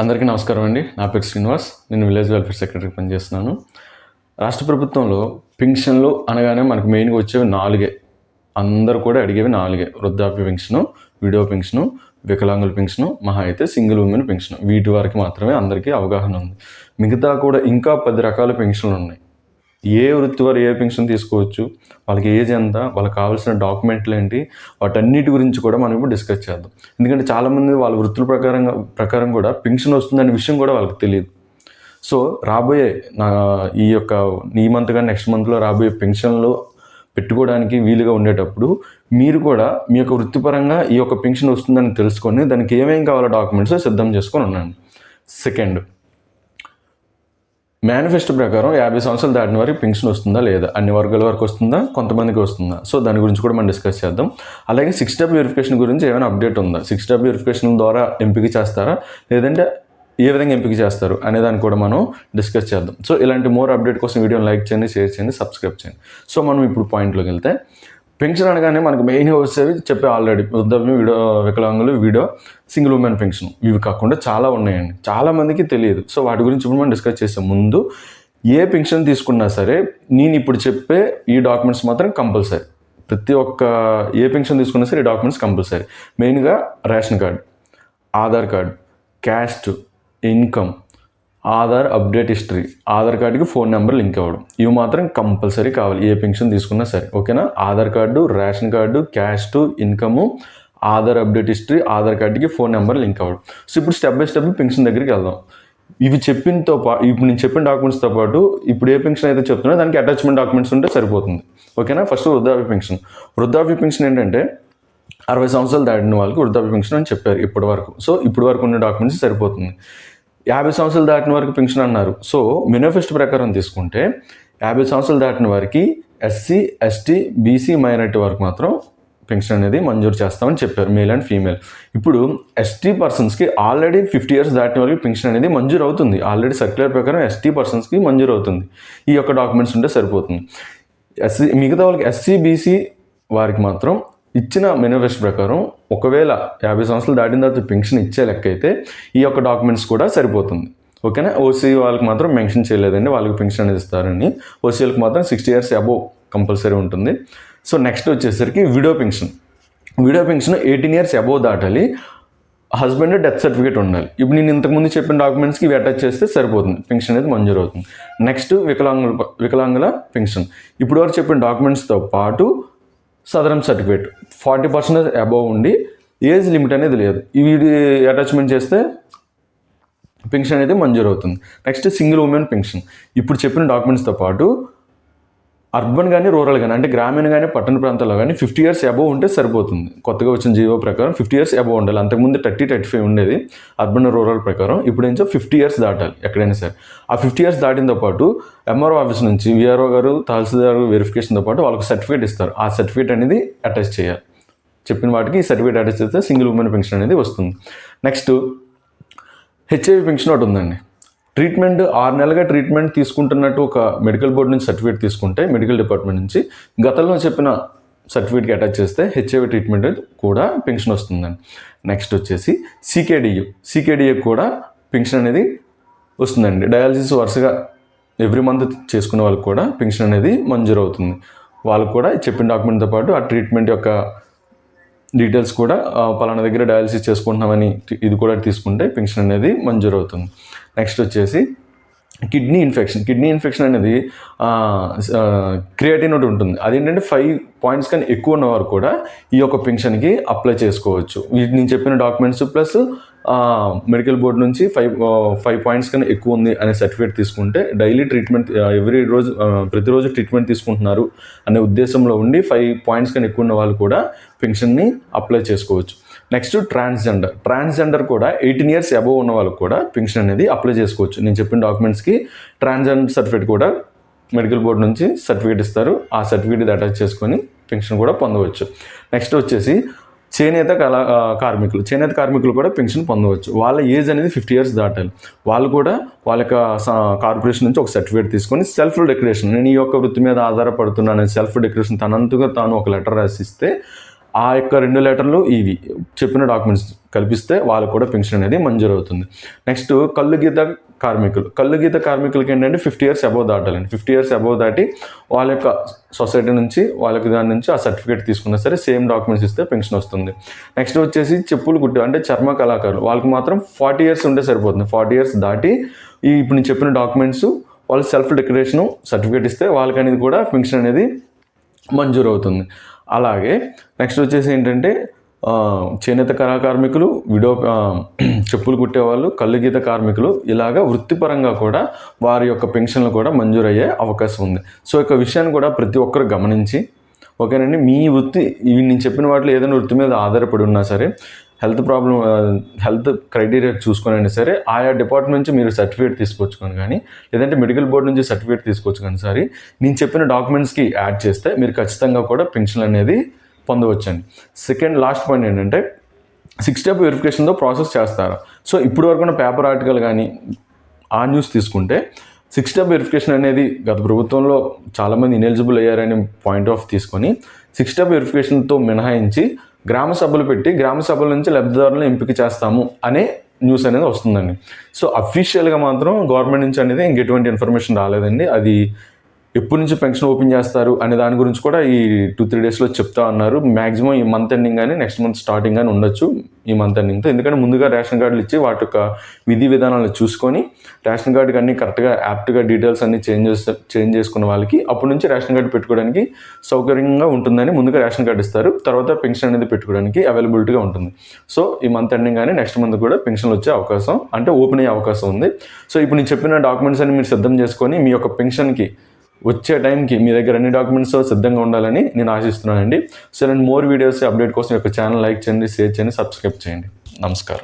అందరికీ నమస్కారం అండి. నా పేరు శ్రీనివాస్. నేను విలేజ్ వెల్ఫేర్ సెక్రటరీ పనిచేస్తున్నాను. రాష్ట్ర ప్రభుత్వంలో పింఛన్లు అనగానే మనకు మెయిన్గా వచ్చేవి నాలుగే. అందరూ కూడా అడిగేవి నాలుగే. వృద్ధాప్య పెన్షను విడో పెన్షను వికలాంగుల పెన్షను మహా అయితే సింగిల్ ఉమెన్ పెన్షన్. వీటి వారికి మాత్రమే అందరికీ అవగాహన ఉంది. మిగతా కూడా ఇంకా పది రకాల పెన్షన్లు ఉన్నాయి. ఏ వృత్తి వారు ఏ పెన్షన్ తీసుకోవచ్చు వాళ్ళకి ఏజ్ ఎంత వాళ్ళకి కావాల్సిన డాక్యుమెంట్లు ఏంటి వాటన్నిటి గురించి కూడా మనం ఇప్పుడు డిస్కస్ చేద్దాం. ఎందుకంటే చాలామంది వాళ్ళ వృత్తుల ప్రకారంగా ప్రకారం కూడా పెన్షన్ వస్తుందనే విషయం కూడా వాళ్ళకి తెలియదు. సో రాబోయే నా ఈ యొక్క ఈ మంత్ కానీ నెక్స్ట్ మంత్లో రాబోయే పెన్షన్లు పెట్టుకోవడానికి వీలుగా ఉండేటప్పుడు మీరు కూడా మీ యొక్క వృత్తిపరంగా ఈ యొక్క పెన్షన్ వస్తుందని తెలుసుకొని దానికి ఏమేం కావాలో డాక్యుమెంట్స్ సిద్ధం చేసుకొని ఉండండి. సెకండ్ మేనిఫెస్టో ప్రకారం యాభై సంవత్సరాలు దాటిన వారికి పెన్షన్ వస్తుందా లేదా? అన్ని వర్గాల వరకు వస్తుందా? కొంతమందికి వస్తుందా? సో దాని గురించి కూడా మనం డిస్కస్ చేద్దాం. అలాగే సిక్స్ డబ్ వెరిఫికేషన్ గురించి ఏమైనా అప్డేట్ ఉందా? సిక్స్ డబ్ వెరిఫికేషన్ ద్వారా ఎంపిక చేస్తారా? లేదంటే ఏ విధంగా ఎంపిక చేస్తారు? అనే దాన్ని కూడా మనం డిస్కస్ చేద్దాం. సో ఇలాంటి మోర్ అప్డేట్ కోసం వీడియోని లైక్ చేయండి షేర్ చేయండి సబ్స్క్రైబ్ చేయండి. సో మనం ఇప్పుడు పాయింట్లోకి వెళ్తే పెన్షన్ అనగానే మనకు మెయిన్గా వచ్చేవి చెప్పే ఆల్రెడీ వృద్ధాప్యం వీడియో వికలాంగులు వీడియో సింగిల్ ఉమెన్ పెన్షన్. ఇవి కాకుండా చాలా ఉన్నాయండి. చాలా మందికి తెలియదు. సో వాటి గురించి ఇప్పుడు మనం డిస్కస్ చేసే ముందు ఏ పెన్షన్ తీసుకున్నా సరే నేను ఇప్పుడు చెప్పే ఈ డాక్యుమెంట్స్ మాత్రం కంపల్సరీ. ప్రతి ఒక్క ఏ పెన్షన్ తీసుకున్నా సరే ఈ డాక్యుమెంట్స్ కంపల్సరీ. మెయిన్గా ration card Aadhaar card caste income Aadhaar update history. Aadhaar కార్డుకి ఫోన్ నెంబర్ లింక్ అవ్వడం. ఇవి మాత్రం కంపల్సరీ కావాలి. ఏ పెన్షన్ తీసుకున్నా సరే. ఓకేనా? Aadhaar card ration card caste income Aadhaar update history Aadhaar కార్డుకి ఫోన్ నెంబర్ లింక్ అవ్వడం. సో ఇప్పుడు స్టెప్ బై స్టెప్ పెన్షన్ దగ్గరికి వెళ్దాం. ఇవి చెప్పినతో పాటు ఇప్పుడు నేను చెప్పిన డాక్యుమెంట్స్తో పాటు ఇప్పుడు ఏ పెన్షన్ అయితే చెప్తున్నా దానికి అటాచ్మెంట్ డాక్యుమెంట్స్ ఉంటే సరిపోతుంది. ఓకేనా? ఫస్ట్ వృద్ధాప్య పెన్షన్. వృద్ధాప్య పెన్షన్ ఏంటంటే అరవై సంవత్సరాలు దాటిన వాళ్ళకి వృద్ధాప్య పెన్షన్ అని చెప్పారు ఇప్పటి వరకు. సో ఇప్పటి వరకు ఉన్న డాక్యుమెంట్స్ సరిపోతుంది. యాభై సంవత్సరాలు దాటిన వరకు పెన్షన్ అన్నారు. సో మేనిఫెస్టో ప్రకారం తీసుకుంటే యాభై సంవత్సరాలు దాటిన వారికి ఎస్సీ ఎస్టీ బీసీ మైనారిటీ వరకు మాత్రం పెన్షన్ అనేది మంజూరు చేస్తామని చెప్పారు మేల్ అండ్ ఫీమేల్. ఇప్పుడు ఎస్టీ పర్సన్స్కి ఆల్రెడీ ఫిఫ్టీ ఇయర్స్ దాటిన వరకు పెన్షన్ అనేది మంజూరు అవుతుంది. ఆల్రెడీ సర్క్యులర్ ప్రకారం ఎస్టీ పర్సన్స్కి మంజూరు అవుతుంది. ఈ యొక్క డాక్యుమెంట్స్ ఉంటే సరిపోతుంది. ఎస్సీ మిగతా వాళ్ళకి ఎస్సీ బీసీ వారికి మాత్రం ఇచ్చిన మేనిఫెస్టో ప్రకారం ఒకవేళ యాభై సంవత్సరాలు దాటిన తర్వాత పెన్షన్ ఇచ్చే లెక్క అయితే ఈ యొక్క డాక్యుమెంట్స్ కూడా సరిపోతుంది. ఓకేనా? ఓసీ వాళ్ళకి మాత్రం మెన్షన్ చేయలేదండి. వాళ్ళకి పెన్షన్ అనేది ఇస్తారని. ఓసీలకు మాత్రం సిక్స్టీ ఇయర్స్ అబోవ్ కంపల్సరీ ఉంటుంది. సో నెక్స్ట్ వచ్చేసరికి widow pension widow pension eighteen years above దాటాలి. హస్బెండ్ డెత్ సర్టిఫికేట్ ఉండాలి. ఇప్పుడు నేను ఇంతకుముందు చెప్పిన డాక్యుమెంట్స్కి ఇవి అటాచ్ చేస్తే సరిపోతుంది. పెన్షన్ అనేది మంజూరు అవుతుంది. నెక్స్ట్ వికలాంగుల వికలాంగుల పెన్షన్ ఇప్పుడు వరకు చెప్పిన డాక్యుమెంట్స్తో పాటు సదరం సర్టిఫికేట్. ఫార్టీ పర్సెంట్ అబవ్ ఉండి ఏజ్ లిమిట్ అనేది లేదు. ఇవి అటాచ్మెంట్ చేస్తే పెన్షన్ అనేది మంజూరు అవుతుంది నెక్స్ట్ సింగిల్ ఉమెన్ పెన్షన్. ఇప్పుడు చెప్పిన డాక్యుమెంట్స్తో పాటు అర్బన్ కానీ రూరల్ కానీ అంటే గ్రామీణ కానీ పట్టణ ప్రాంతాల్లో కానీ ఫిఫ్టీ ఇయర్స్ అబోవ్ ఉంటే సరిపోతుంది. కొత్తగా వచ్చిన జీవో ప్రకారం ఫిఫ్టీ ఇయర్స్ అబోవ్ ఉండాలి. అంతకుముందు థర్టీ థర్టీ ఫైవ్ ఉండేది అర్బన్ రూరల్ ప్రకారం. ఇప్పుడు ఏంచో ఫిఫ్టీ ఇయర్స్ దాటాలి ఎక్కడైనా సరే. ఆ ఫిఫ్టీ ఇయర్స్ దాటినతో పాటు ఎంఆర్ఓ ఆఫీస్ నుంచి విఆర్ఓ గారు తహసీల్దార్ వెరిఫికేషన్తో పాటు వాళ్ళకి సర్టిఫికేట్ ఇస్తారు. ఆ సర్టిఫికేట్ అనేది అటాచ్ చేయాలి. చెప్పిన వాటికి ఈ సర్టిఫికేట్ అటాచ్ చేస్తే సింగిల్ ఉమెన్ పెన్షన్ అనేది వస్తుంది. నెక్స్ట్ హెచ్ఐవి పెన్షన్ ఒకటి ఉందండి. ట్రీట్మెంట్ ఆరు నెలలుగా ట్రీట్మెంట్ తీసుకుంటున్నట్టు ఒక మెడికల్ బోర్డు నుంచి సర్టిఫికేట్ తీసుకుంటే మెడికల్ డిపార్ట్మెంట్ నుంచి గతంలో చెప్పిన సర్టిఫికేట్కి అటాచ్ చేస్తే హెచ్ఐవి ట్రీట్మెంట్ కూడా పెన్షన్ వస్తుందండి. నెక్స్ట్ వచ్చేసి సీకేడీయూ. సీకేడీఏ కూడా పెన్షన్ అనేది వస్తుందండి. డయాలసిస్ వరుసగా ఎవ్రీ మంత్ చేసుకునే వాళ్ళకి కూడా పెన్షన్ అనేది మంజూరు అవుతుంది వాళ్ళకు కూడా చెప్పిన డాక్యుమెంట్తో పాటు ఆ ట్రీట్మెంట్ యొక్క డీటెయిల్స్ కూడా పలానా దగ్గర డయాలసిస్ చేసుకుంటున్నామని ఇది కూడా తీసుకుంటే పెన్షన్ అనేది మంజూరు అవుతుంది నెక్స్ట్ వచ్చేసి కిడ్నీ ఇన్ఫెక్షన్. కిడ్నీ ఇన్ఫెక్షన్ అనేది క్రియేటిన్ ఒకటి ఉంటుంది. అదేంటంటే ఫైవ్ పాయింట్స్ కానీ ఎక్కువ ఉన్నవారు కూడా ఈ యొక్క పెన్షన్కి అప్లై చేసుకోవచ్చు. వీటి నేను చెప్పిన డాక్యుమెంట్స్ ప్లస్ మెడికల్ బోర్డు నుంచి ఫైవ్ ఫైవ్ పాయింట్స్ కన్నా ఎక్కువ ఉంది అనే సర్టిఫికేట్ తీసుకుంటే డైలీ ట్రీట్మెంట్ ఎవ్రీ రోజు ప్రతిరోజు ట్రీట్మెంట్ తీసుకుంటున్నారు అనే ఉద్దేశంలో ఉండి ఫైవ్ పాయింట్స్ కన్నా ఎక్కువ ఉన్న వాళ్ళు కూడా పెన్షన్ని అప్లై చేసుకోవచ్చు. నెక్స్ట్ ట్రాన్స్జెండర్ ట్రాన్స్జెండర్ కూడా ఎయిటీన్ ఇయర్స్ అబోవ్ ఉన్న వాళ్ళకి కూడా పెన్షన్ అనేది అప్లై చేసుకోవచ్చు. నేను చెప్పిన డాక్యుమెంట్స్కి ట్రాన్స్జెండర్ సర్టిఫికేట్ కూడా మెడికల్ బోర్డు నుంచి సర్టిఫికేట్ ఇస్తారు. ఆ సర్టిఫికేట్ అటాచ్ చేసుకొని పెన్షన్ కూడా పొందవచ్చు. నెక్స్ట్ వచ్చేసి చేనేత కళా కార్మికులు. చేనేత కార్మికులు కూడా పెన్షన్ పొందవచ్చు. వాళ్ళ ఏజ్ అనేది ఫిఫ్టీ ఇయర్స్ దాటాలి. వాళ్ళు కూడా వాళ్ళ యొక్క కార్పొరేషన్ నుంచి ఒక సర్టిఫికేట్ తీసుకొని సెల్ఫ్ డెక్లరేషన్ నేను ఈ యొక్క వృత్తి మీద ఆధారపడుతున్నాను సెల్ఫ్ డెక్లరేషన్ తనంతగా తాను ఒక లెటర్ రాసిస్తే ఆ యొక్క రెండు లెటర్లు ఇవి చెప్పిన డాక్యుమెంట్స్ కల్పిస్తే వాళ్ళకు కూడా పెన్షన్ అనేది మంజూరు అవుతుంది. నెక్స్ట్ కళ్ళు గీత కార్మికులు. కళ్ళు గీత కార్మికులకి ఏంటంటే ఫిఫ్టీ ఇయర్స్ అబౌవ్ దాటాలండి. ఫిఫ్టీ ఇయర్స్ అబౌవ్ దాటి వాళ్ళ యొక్క సొసైటీ నుంచి వాళ్ళకి దాని నుంచి ఆ సర్టిఫికేట్ తీసుకున్నా సరే సేమ్ డాక్యుమెంట్స్ ఇస్తే పెన్షన్ వస్తుంది. నెక్స్ట్ వచ్చేసి చెప్పులు కుట్టు అంటే చర్మ కళాకారులు. వాళ్ళకి మాత్రం ఫార్టీ ఇయర్స్ ఉంటే సరిపోతుంది. ఫార్టీ ఇయర్స్ దాటి ఈ ఇప్పుడు నేను చెప్పిన డాక్యుమెంట్స్ వాళ్ళు సెల్ఫ్ డిక్లరేషన్ సర్టిఫికేట్ ఇస్తే వాళ్ళకి అనేది కూడా పెన్షన్ అనేది మంజూరు అవుతుంది. అలాగే నెక్స్ట్ వచ్చేసి ఏంటంటే చేనేత కళా కార్మికులు విడో చెప్పులు కుట్టేవాళ్ళు కళ్ళు గీత కార్మికులు ఇలాగా వృత్తిపరంగా కూడా వారి యొక్క పెన్షన్లు కూడా మంజూరు అయ్యే అవకాశం ఉంది. సో యొక్క విషయాన్ని కూడా ప్రతి ఒక్కరు గమనించి ఓకేనండి? మీ వృత్తి నేను చెప్పిన వాటిలో ఏదైనా వృత్తి మీద ఆధారపడి ఉన్నా సరే హెల్త్ ప్రాబ్లం హెల్త్ క్రైటీరియా చూసుకొని సరే ఆయా డిపార్ట్మెంట్ నుంచి మీరు సర్టిఫికేట్ తీసుకొచ్చుకొని కానీ లేదంటే మెడికల్ బోర్డు నుంచి సర్టిఫికేట్ తీసుకొచ్చుకొని సరే నేను చెప్పిన డాక్యుమెంట్స్కి యాడ్ చేస్తే మీరు ఖచ్చితంగా కూడా పెన్షన్ అనేది పొందవచ్చండి. సెకండ్ లాస్ట్ పాయింట్ ఏంటంటే సిక్స్ స్టెప్ వెరిఫికేషన్తో ప్రాసెస్ చేస్తారు? సో ఇప్పుడు వరకు ఉన్న పేపర్ ఆర్టికల్ కానీ ఆ న్యూస్ తీసుకుంటే సిక్స్ స్టెప్ వెరిఫికేషన్ అనేది గత ప్రభుత్వంలో చాలామంది ఇనెలిజిబుల్ అయ్యారని పాయింట్ ఆఫ్ తీసుకొని సిక్స్ స్టెప్ వెరిఫికేషన్తో మినహాయించి గ్రామ సభలు పెట్టి గ్రామ సభల నుంచి లబ్ధిదారులను ఎంపిక చేస్తాము అనే న్యూస్ అనేది వస్తుందండి. సో అఫీషియల్గా మాత్రం గవర్నమెంట్ నుంచి అనేది ఇంకెటువంటి ఇన్ఫర్మేషన్ రాలేదండి. అది ఎప్పటి నుంచి పెన్షన్ ఓపెన్ చేస్తారు అనే దాని గురించి కూడా ఈ టూ త్రీ డేస్లో చెప్తా ఉన్నారు. మ్యాక్సిమం ఈ మంత్ ఎండింగ్ కానీ నెక్స్ట్ మంత్ స్టార్టింగ్ కానీ ఉండొచ్చు ఈ మంత్ ఎండింగ్తో. ఎందుకంటే ముందుగా రేషన్ కార్డులు ఇచ్చి వాటి యొక్క విధి విధానాలు చూసుకొని రేషన్ కార్డుకి అన్ని కరెక్ట్గా యాప్ట్గా డీటెయిల్స్ అన్ని చేంజ్ చేంజ్ చేసుకున్న వాళ్ళకి అప్పటి నుంచి రేషన్ కార్డు పెట్టుకోవడానికి సౌకర్యంగా ఉంటుందని ముందుగా రేషన్ కార్డు ఇస్తారు. తర్వాత పెన్షన్ అనేది పెట్టుకోవడానికి అవైలబిలిటీగా ఉంటుంది. సో ఈ మంత్ ఎండింగ్ కానీ నెక్స్ట్ మంత్ కూడా పెన్షన్ వచ్చే అవకాశం అంటే ఓపెన్ అయ్యే అవకాశం ఉంది. సో ఇప్పుడు నేను చెప్పిన డాక్యుమెంట్స్ అన్ని మీరు సిద్ధం చేసుకొని మీ యొక్క పెన్షన్కి వచ్చే టైంకి మీ దగ్గర అన్ని డాక్యుమెంట్స్ సిద్ధంగా ఉండాలని నేను ఆశిస్తున్నానండి. సో నేను మోర్ వీడియోస్ అప్డేట్ కోసం యొక్క ఛానల్ లైక్ చేయండి షేర్ చేయండి సబ్స్క్రైబ్ చేయండి. నమస్కారం.